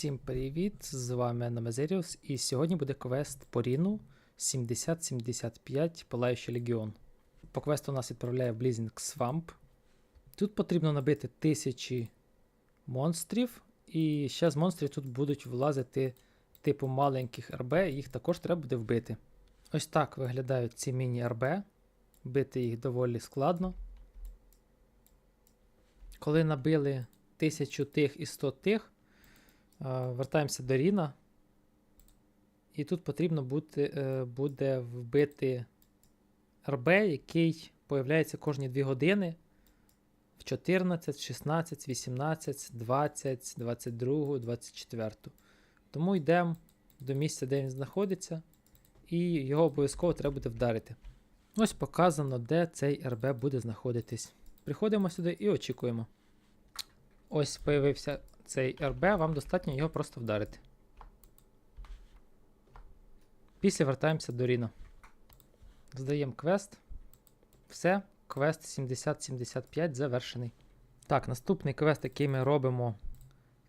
Всім привіт! З вами Намазеріус, і сьогодні буде квест по Ріну 7075 Палаючий Легіон. По квесту нас відправляє Blazing Swamp. Тут потрібно набити тисячі монстрів, і ще з монстрів тут будуть влазити типу маленьких РБ, їх також треба буде вбити. Ось так виглядають ці міні-РБ. Бити їх доволі складно. Коли набили тисячу тих і 100 тих, Вертаємося до Ріна. І тут потрібно бути, е, буде вбити РБ, який появляється кожні 2 години в 14, 16, 18, 20, 22, 24. Тому йдемо до місця, де він знаходиться, і його обов'язково треба буде вдарити. Ось показано, де цей РБ буде знаходитись. Приходимо сюди і очікуємо. Ось появився цей РБ, вам достатньо його просто вдарити. Після вертаємося до Ріна. Здаємо квест. Все, квест 7075 завершений. Так, наступний квест, який ми робимо,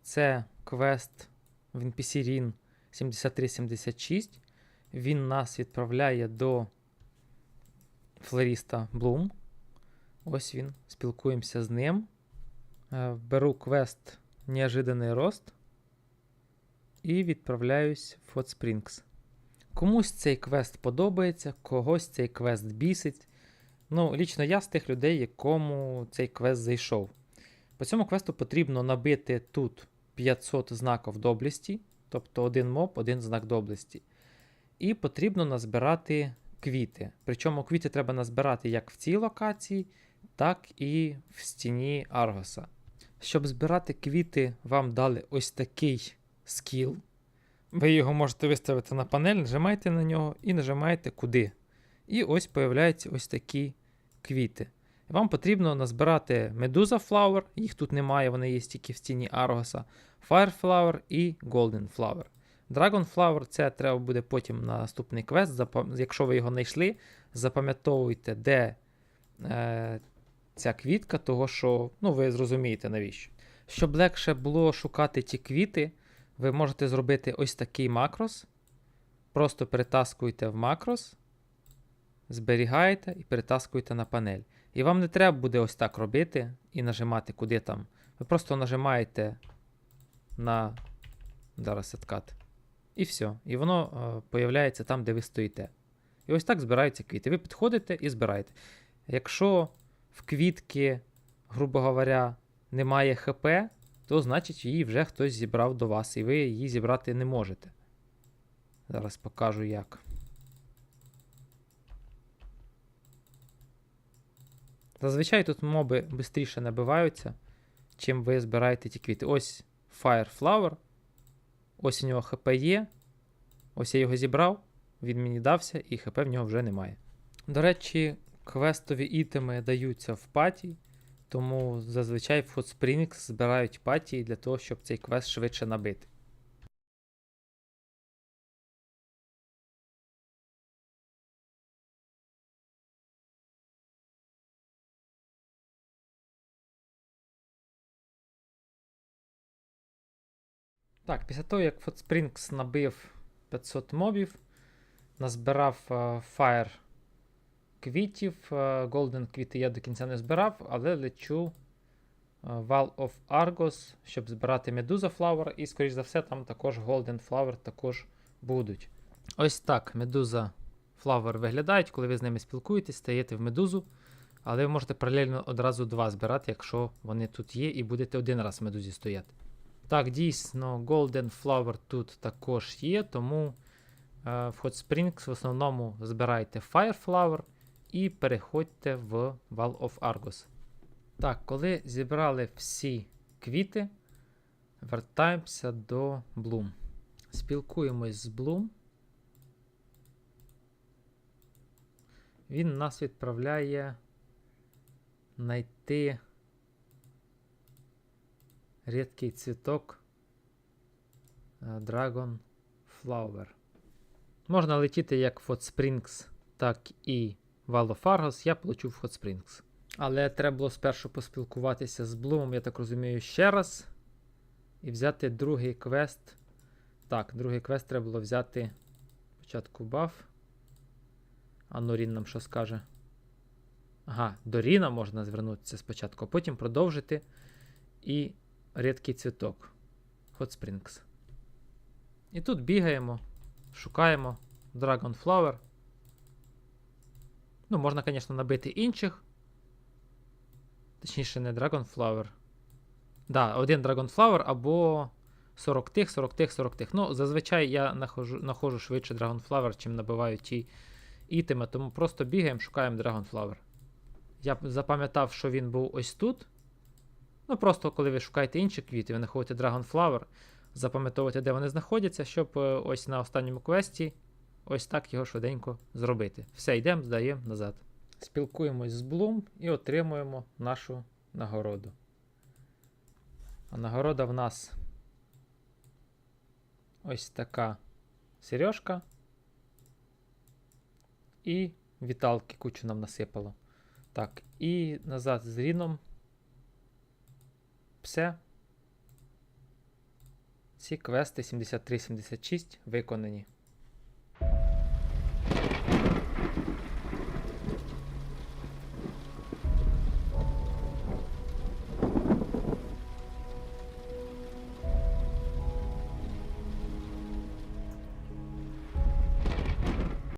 це квест в NPC Рін 7376. Він нас відправляє до флориста Блум. Ось він. Спілкуємося з ним. Е, Беру квест неожиданний рост. І відправляюсь в Hot Springs. Комусь цей квест подобається, когось цей квест бісить. Ну, лічно я з тих людей, якому цей квест зайшов. По цьому квесту потрібно набити тут 500 знаків доблесті, тобто один моб, один знак доблесті. І потрібно назбирати квіти. Причому квіти треба назбирати як в цій локації, так і в стіні Аргоса. Щоб збирати квіти, вам дали ось такий скіл. Ви його можете виставити на панель, нажимаєте на нього і нажимаєте куди. І ось появляються ось такі квіти. Вам потрібно назбирати Medusa Flower, їх тут немає, вони є тільки в стіні Аргоса, Fire Flower і Golden Flower. Dragon Flower це треба буде потім на наступний квест. Якщо ви його знайшли, запам'ятовуйте, де е, ця квітка, того що, ну, ви зрозумієте навіщо. Щоб легше було шукати ті квіти, ви можете зробити ось такий макрос. Просто перетаскуєте в макрос, зберігаєте і перетаскуєте на панель. І вам не треба буде ось так робити і нажимати куди там. Ви просто нажимаєте на зараз откат. І все. І воно е, появляється там, де ви стоїте. І ось так збираються квіти. Ви підходите і збираєте. Якщо в квітки, грубо говоря, немає ХП, то значить її вже хтось зібрав до вас, і ви її зібрати не можете. Зараз покажу як. Зазвичай тут моби швидше набиваються, чим ви збираєте ті квіти. Ось Fire Flower. Ось у нього ХП є. Ось я його зібрав, він мені дався, і ХП в нього вже немає. До речі, квестові ітеми даються в паті, тому зазвичай в Hot Springs збирають паті для того, щоб цей квест швидше набити. Так, після того, як Hot Springs набив 500 мобів, назбирав uh, Fire квітів. Uh, Golden квіти я до кінця не збирав, але лечу uh, of Argos, щоб збирати Medusa Flower, і, скоріш за все, там також Golden Flower також будуть. Ось так Medusa Flower виглядають, коли ви з ними спілкуєтесь, стаєте в медузу. Але ви можете паралельно одразу два збирати, якщо вони тут є, і будете один раз в медузі стояти. Так, дійсно, Golden Flower тут також є, тому е, в Hot Springs в основному збирайте Fire Flower і переходьте в Wall of Argos. Так, коли зібрали всі квіти, вертаємося до Bloom. Спілкуємось з Bloom. Він нас відправляє знайти рідкий цвіток е, Dragon Flower. Можна летіти як в Springs, так і Valo Fargos. Я получу в Hot Springs. Але треба було спершу поспілкуватися з Блумом, я так розумію, ще раз. і взяти другий квест. Так, другий квест треба було взяти спочатку баф. А ну Рін нам що скаже? Ага, до Ріна можна звернутися спочатку, а потім продовжити і рідкий цвіток. Hot Springs. І тут бігаємо, шукаємо Dragon Flower. Ну, можна, звісно, набити інших. Точніше, не Dragon Flower. Да, один Dragon Flower або 40 тих, 40 тих, 40 тих. Ну, зазвичай я нахожу, нахожу швидше Dragon Flower, чим набиваю ті ітеми, тому просто бігаємо, шукаємо Dragon Flower. Я запам'ятав, що він був ось тут. Ну, просто коли ви шукаєте інші квіти, ви знаходите Dragon Flower, запам'ятовуєте, де вони знаходяться, щоб е, ось на останньому квесті ось так його швиденько зробити. Все, йдемо, здаємо назад. Спілкуємось з Bloom і отримуємо нашу нагороду. А нагорода в нас ось така сережка. І віталки кучу нам насипало. Так, і назад з Ріном. Все. Ці квести 73-76 виконані.